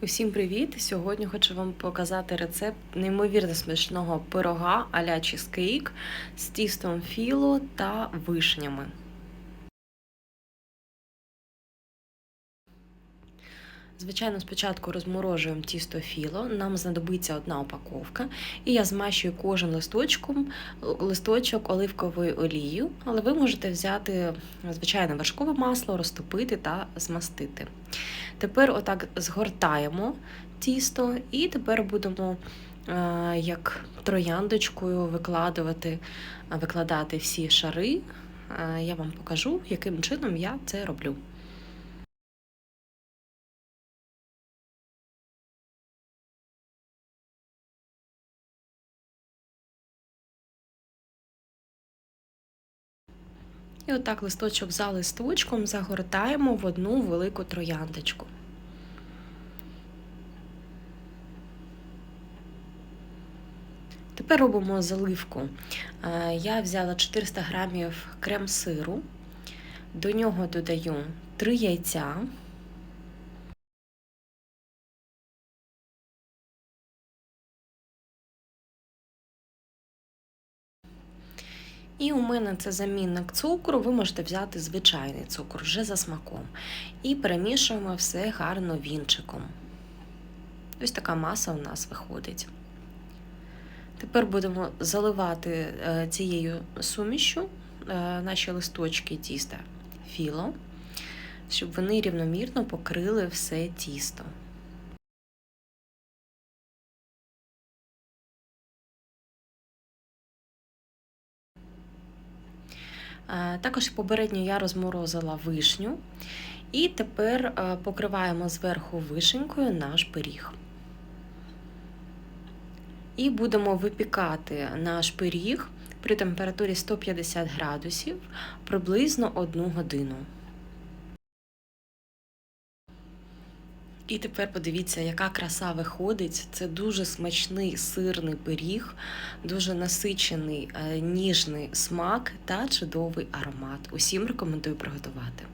Усім привіт! Сьогодні хочу вам показати рецепт неймовірно смачного пирога а-ля чизкейк з тістом філо та вишнями. Звичайно, спочатку розморожуємо тісто філо, нам знадобиться одна упаковка, і я змащую кожен листочком, листочок оливковою олією, але ви можете взяти звичайне вершкове масло, розтопити та змастити. Тепер отак згортаємо тісто, і тепер будемо е, як трояндочкою викладувати, викладати всі шари. Е, Я вам покажу, яким чином я це роблю. І отак листочок за листочком загортаємо в одну велику трояндочку. Тепер робимо заливку. Е, Я взяла 400 грамів крем-сиру, до нього додаю 3 яйця. І у мене це замінник цукру, ви можете взяти звичайний цукор вже за смаком. І перемішуємо все гарно вінчиком. Ось така маса у нас виходить. Тепер будемо заливати е, цією сумішю е, наші листочки тіста філо, щоб вони рівномірно покрили все тісто. Також попередньо я розморозила вишню, і тепер е, покриваємо зверху вишенькою наш пиріг. І будемо випікати наш пиріг при температурі 150 градусів приблизно 1 годину. І тепер подивіться, яка краса виходить. Це дуже смачний сирний пиріг, дуже насичений, ніжний смак та чудовий аромат. Усім рекомендую приготувати.